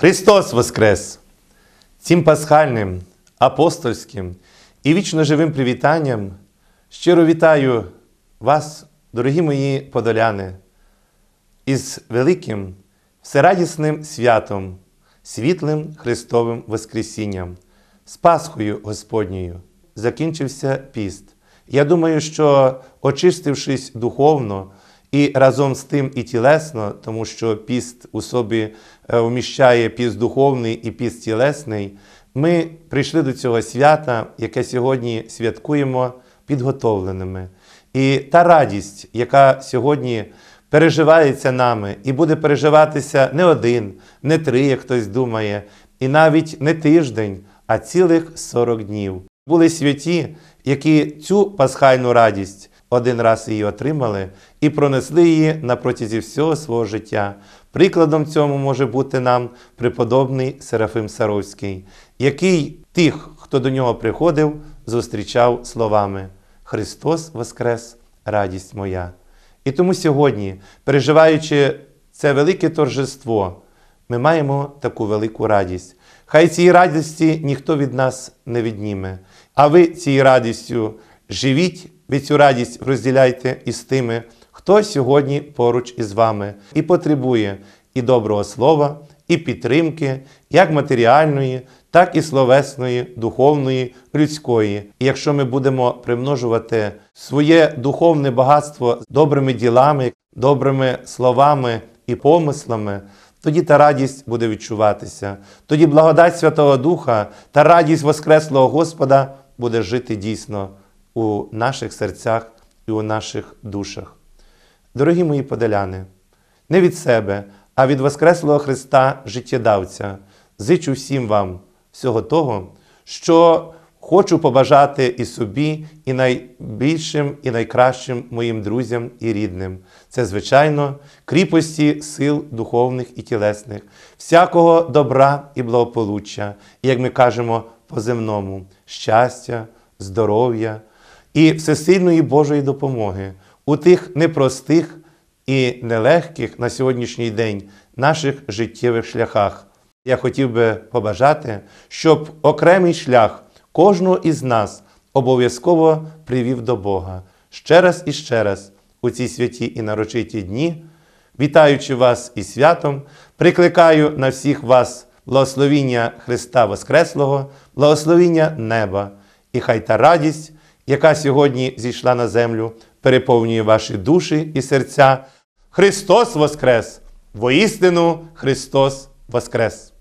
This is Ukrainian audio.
Христос Воскрес! Цим пасхальним, апостольським і вічно живим привітанням щиро вітаю вас, дорогі мої подоляни, із великим всерадісним святом, світлим Христовим Воскресінням, з Пасхою Господньою. Закінчився піст. Я думаю, що очистившись духовно, і разом з тим і тілесно, тому що піст у собі е, вміщає піст духовний і піст тілесний, ми прийшли до цього свята, яке сьогодні святкуємо підготовленими. І та радість, яка сьогодні переживається нами, і буде переживатися не один, не три, як хтось думає, і навіть не тиждень, а цілих 40 днів. Були святі, які цю пасхальну радість один раз її отримали і пронесли її на протязі всього свого життя. Прикладом цьому може бути нам преподобний Серафим Саровський, який тих, хто до нього приходив, зустрічав словами Христос Воскрес, радість моя. І тому сьогодні, переживаючи це велике торжество, ми маємо таку велику радість. Хай цієї радості ніхто від нас не відніме. А ви цією радістю живіть, ви цю радість розділяйте із тими, хто сьогодні поруч із вами і потребує і доброго слова, і підтримки, як матеріальної, так і словесної, духовної, людської. І якщо ми будемо примножувати своє духовне багатство добрими ділами, добрими словами і помислами, тоді та радість буде відчуватися. Тоді благодать Святого Духа та радість Воскреслого Господа буде жити дійсно у наших серцях і у наших душах. Дорогі мої подоляни, не від себе, а від Воскреслого Христа життєдавця, зичу всім вам всього того, що хочу побажати і собі, і найбільшим, і найкращим моїм друзям і рідним. Це, звичайно, кріпості сил духовних і тілесних, всякого добра і благополуччя, як ми кажемо, по земному щастя, здоров'я і всесильної Божої допомоги у тих непростих і нелегких на сьогоднішній день наших життєвих шляхах. Я хотів би побажати, щоб окремий шлях кожного із нас обов'язково привів до Бога ще раз і ще раз у ці святі і нарочиті дні, вітаючи вас із святом, прикликаю на всіх вас благословіння Христа Воскреслого, благословіння неба, і хай та радість, яка сьогодні зійшла на землю, переповнює ваші душі і серця. Христос Воскрес! Воістину Христос Воскрес!